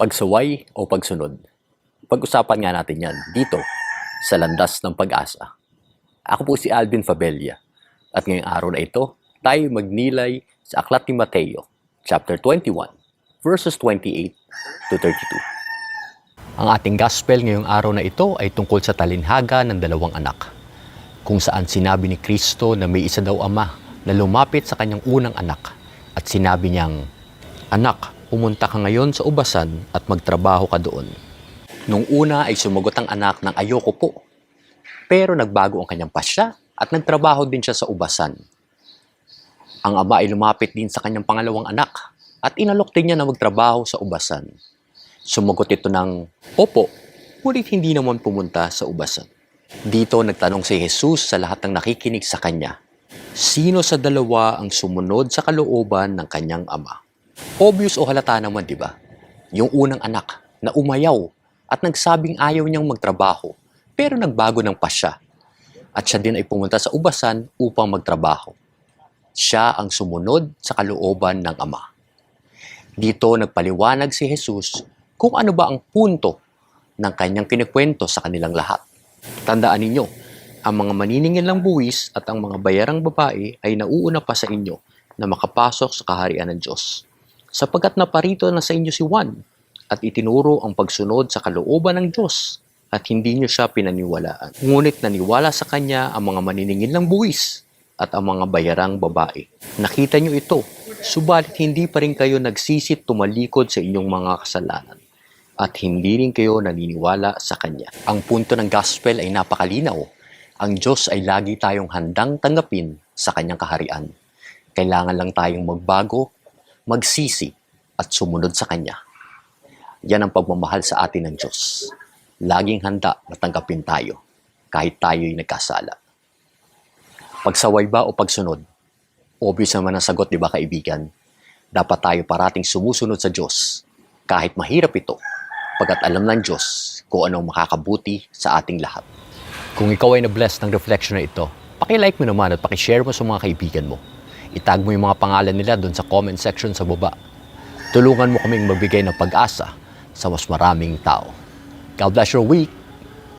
Pagsaway o pagsunod? Pag-usapan nga natin yan dito sa Landas ng Pag-asa. Ako po si Alvin Fabella at ngayong araw na ito, tayo magnilay sa Aklat ni Mateo, chapter 21, verses 28 to 32. Ang ating gospel ngayong araw na ito ay tungkol sa talinhaga ng dalawang anak, kung saan sinabi ni Kristo na may isa daw ama na lumapit sa kanyang unang anak at sinabi niyang, Anak, pumunta ka ngayon sa ubasan at magtrabaho ka doon. Nung una ay sumagot ang anak ng ayoko po. Pero nagbago ang kanyang pasya at nagtrabaho din siya sa ubasan. Ang ama ay lumapit din sa kanyang pangalawang anak at inalok din niya na magtrabaho sa ubasan. Sumagot ito ng, Opo, ngunit hindi naman pumunta sa ubasan. Dito nagtanong si Jesus sa lahat ng nakikinig sa kanya, Sino sa dalawa ang sumunod sa kalooban ng kanyang ama? Obvious o halata naman, di ba? Yung unang anak na umayaw at nagsabing ayaw niyang magtrabaho pero nagbago ng pasya. At siya din ay pumunta sa ubasan upang magtrabaho. Siya ang sumunod sa kalooban ng ama. Dito nagpaliwanag si Jesus kung ano ba ang punto ng kanyang kinikwento sa kanilang lahat. Tandaan ninyo, ang mga maniningil ng buwis at ang mga bayarang babae ay nauuna pa sa inyo na makapasok sa kaharian ng Diyos. Sapagkat naparito na sa inyo si Juan at itinuro ang pagsunod sa kalooban ng Diyos at hindi niyo siya pinaniwalaan. Ngunit naniwala sa kanya ang mga maniningil ng buwis at ang mga bayarang babae. Nakita niyo ito, subalit hindi pa rin kayo nagsisit tumalikod sa inyong mga kasalanan at hindi rin kayo naniniwala sa Kanya. Ang punto ng gospel ay napakalinaw. Ang Diyos ay lagi tayong handang tanggapin sa Kanyang kaharian. Kailangan lang tayong magbago, magsisi, at sumunod sa Kanya. Yan ang pagmamahal sa atin ng Diyos. Laging handa na tanggapin tayo, kahit tayo'y nagkasala. Pagsaway ba o pagsunod? Obvious naman ang sagot, di ba kaibigan? Dapat tayo parating sumusunod sa Diyos, kahit mahirap ito, pagkat alam ng Diyos kung anong makakabuti sa ating lahat. Kung ikaw ay na-bless ng reflection na ito, pakilike mo naman at pakishare mo sa mga kaibigan mo. Itag mo yung mga pangalan nila doon sa comment section sa baba. Tulungan mo kaming magbigay ng pag-asa sa mas maraming tao. God bless your week.